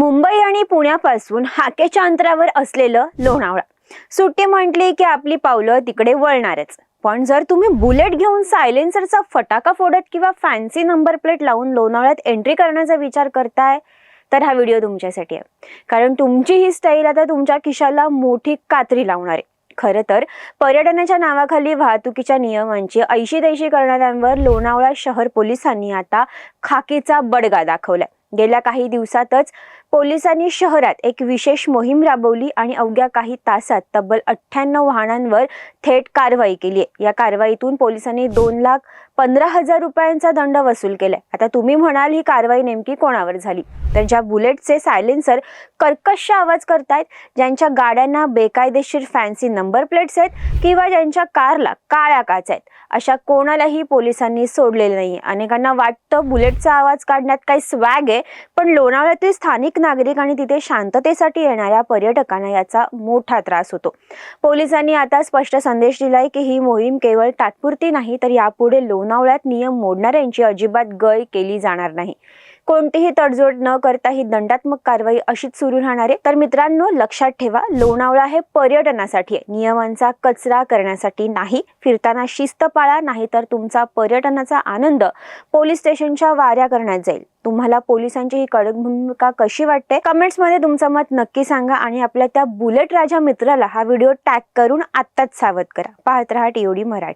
मुंबई आणि पुण्यापासून हाकेच्या अंतरावर असलेलं लोणावळा. सुट्टी म्हटली की आपली पावलं तिकडे वळणारच. पण जर तुम्ही बुलेट घेऊन सायलेन्सरचा फटाका फोडत किंवा फॅन्सी नंबर प्लेट लावून लोणावळ्यात एंट्री करण्याचा विचार करताय तर हा व्हिडिओ तुमच्यासाठी आहे. कारण तुमची ही स्टाईल आता तुमच्या खिशाला मोठी कात्री लावणार आहे. खरं तर पर्यटनाच्या नावाखाली वाहतुकीच्या नियमांची ऐशी तैशी करणाऱ्यांवर लोणावळा शहर पोलिसांनी आता खाकीचा बडगा दाखवलाय. गेल्या काही दिवसातच पोलिसांनी शहरात एक विशेष मोहीम राबवली आणि अवघ्या काही तासात तब्बल अठ्ठ्याण्णव वाहनांवर थेट कारवाई केली आहे. या कारवाईतून पोलिसांनी दोन लाख पंधरा हजार रुपयांचा दंड वसूल केलाय. आता तुम्ही म्हणाल ही कारवाई नेमकी कोणावर झाली? तर ज्या बुलेटचे सायलेन्सर कर्कश आवाज करतायत ज्यांच्या गाड्यांना बेकायदेशीर फॅन्सी नंबर प्लेट्स आहेत किंवा ज्यांच्या कारला काळ्या काच आहेत अशा कोणालाही पोलिसांनी सोडलेलं नाही अनेकांना वाटतं बुलेटचा आवाज काढण्यात काही स्वॅग आहे आहे पण लोणावळ्यातील स्थानिक नागरिक आणि तिथे शांततेसाठी येणाऱ्या पर्यटकांना याचा मोठा त्रास होतो. पोलिसांनी आता स्पष्ट संदेश दिलाय की ही मोहीम केवळ तात्पुरती नाही तर यापुढे लोणावळ्यात नियम मोडणाऱ्यांची अजिबात गय केली जाणार नाही. कोणतीही तडजोड न करता ही दंडात्मक कारवाई अशीच सुरू राहणार आहे. तर मित्रांनो लक्षात ठेवा लोणावळा हे पर्यटनासाठी आहे. नियमांचा कचरा करण्यासाठी नाही. फिरताना शिस्त पाळा नाही तर तुमचा पर्यटनाचा आनंद पोलीस स्टेशनच्या वाऱ्या करण्यात जाईल. तुम्हाला पोलिसांची ही कडक भूमिका कशी वाटते? कमेंट्समध्ये तुमचं मत नक्की सांगा आणि आपल्या त्या बुलेट राजा मित्राला हा व्हिडिओ टॅग करून आत्ताच सावध करा. पाहत राहा टीओडी मराठी.